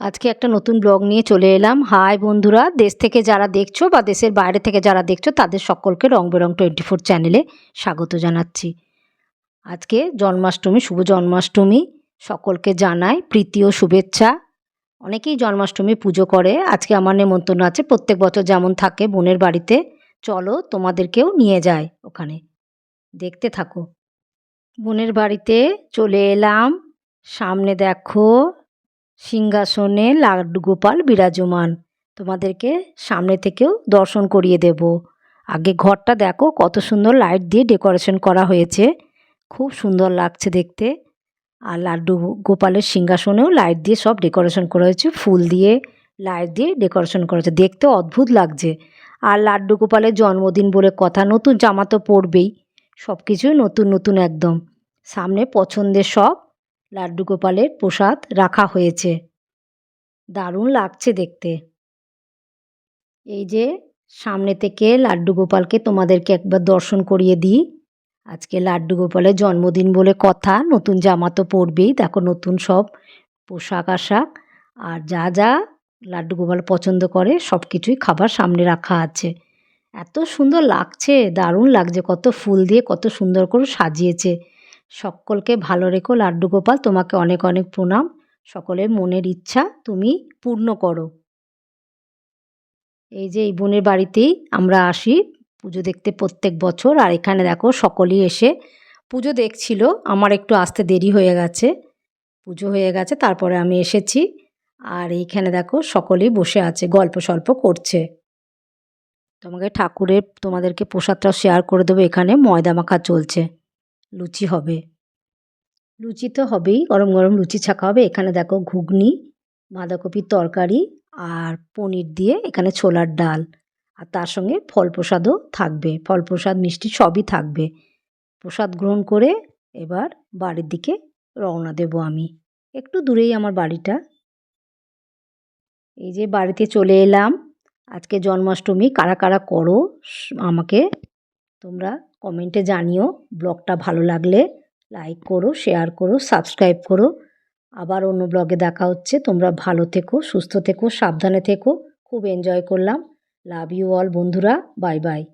আজকে একটা নতুন ব্লগ নিয়ে চলে এলাম। হাই বন্ধুরা, দেশ থেকে যারা দেখছ বা দেশের বাইরে থেকে যারা দেখছ, তাদের সকলকে রং বেরং টোয়েন্টি ফোর চ্যানেলে স্বাগত জানাচ্ছি। আজকে জন্মাষ্টমী, শুভ জন্মাষ্টমী। সকলকে জানাই প্রীতি ও শুভেচ্ছা। অনেকেই জন্মাষ্টমী পুজো করে, আজকে আমার নেমন্তন্ন আছে। প্রত্যেক বছর যেমন থাকে বোনের বাড়িতে, চলো তোমাদেরকেও নিয়ে যায় ওখানে। দেখতে থাকো। বোনের বাড়িতে চলে এলাম। সামনে দেখো সিংহাসনে লাড্ডু গোপাল বিরাজমান। তোমাদেরকে সামনে থেকেও দর্শন করিয়ে দেব। আগে ঘরটা দেখো, কত সুন্দর লাইট দিয়ে ডেকোরেশন করা হয়েছে। খুব সুন্দর লাগছে দেখতে। আর লাড্ডু গোপালের সিংহাসনেও লাইট দিয়ে সব ডেকোরেশন করা হয়েছে। ফুল দিয়ে লাইট দিয়ে ডেকোরেশন করা হয়েছে। দেখতে অদ্ভুত লাগছে। আর লাড্ডু গোপালের জন্মদিন বলে কথা, নতুন জামা তো পরবেই। সব কিছুই নতুন নতুন একদম। সামনে পছন্দের সব লাড্ডু গোপালের প্রসাদ রাখা হয়েছে। দারুণ লাগছে দেখতে। এই যে, সামনে থেকে লাড্ডু গোপালকে তোমাদেরকে একবার দর্শন করিয়ে দিই। আজকে লাড্ডু গোপালের জন্মদিন বলে কথা, নতুন জামা তো পরবেই, দেখো নতুন সব পোশাক আশাক, আর যা যা লাড্ডু গোপাল পছন্দ করে, সব কিছুই খাবার সামনে রাখা আছে। এত সুন্দর লাগছে, দারুণ লাগছে, কত ফুল দিয়ে কত সুন্দর করে সাজিয়েছে। সকলকে ভালো রেখো, লাড্ডু গোপাল, তোমাকে অনেক অনেক প্রণাম। সকলের মনের ইচ্ছা তুমি পূর্ণ করো। এই যে এই বোনের বাড়িতেই আমরা আসি, পুজো দেখতে প্রত্যেক বছর। আর এখানে দেখো সকলেই এসে পুজো দেখছিল। আমার একটু আসতে দেরি হয়ে গেছে, পুজো হয়ে গেছে, তারপরে আমি এসেছি। আর এইখানে দেখো সকলেই বসে আছে, গল্প সল্প করছে। তোমাকে ঠাকুরের, তোমাদেরকে প্রসাদটা শেয়ার করে দেবো। এখানে ময়দা মাখা চলছে। লুচি হবে। লুচি তো হবেই, গরম গরম লুচি ছাকা হবে। এখানে দেখো ঘুগনি বাঁধাকপির তরকারি আর পনির দিয়ে এখানে ছোলার ডাল। আর তার সঙ্গে ফল প্রসাদও থাকবে। ফল প্রসাদ, মিষ্টি সবই থাকবে। প্রসাদ গ্রহণ করে এবার বাড়ির দিকে রওনা দেব আমি। একটু দূরেই আমার বাড়িটা। এই যে বাড়িতে চলে এলাম। আজকে জন্মাষ্টমী, কারা কারা করো আমাকে তোমরা কমেন্টে জানিও। ব্লগটা ভালো লাগলে লাইক করো শেয়ার করো সাবস্ক্রাইব করো। আবার অন্য ব্লগে দেখা হচ্ছে। তোমরা ভালো থেকো, সুস্থ থেকো, সাবধানে থেকো। খুব এনজয় করলাম। লাভ ইউ অল বন্ধুরা। Bye bye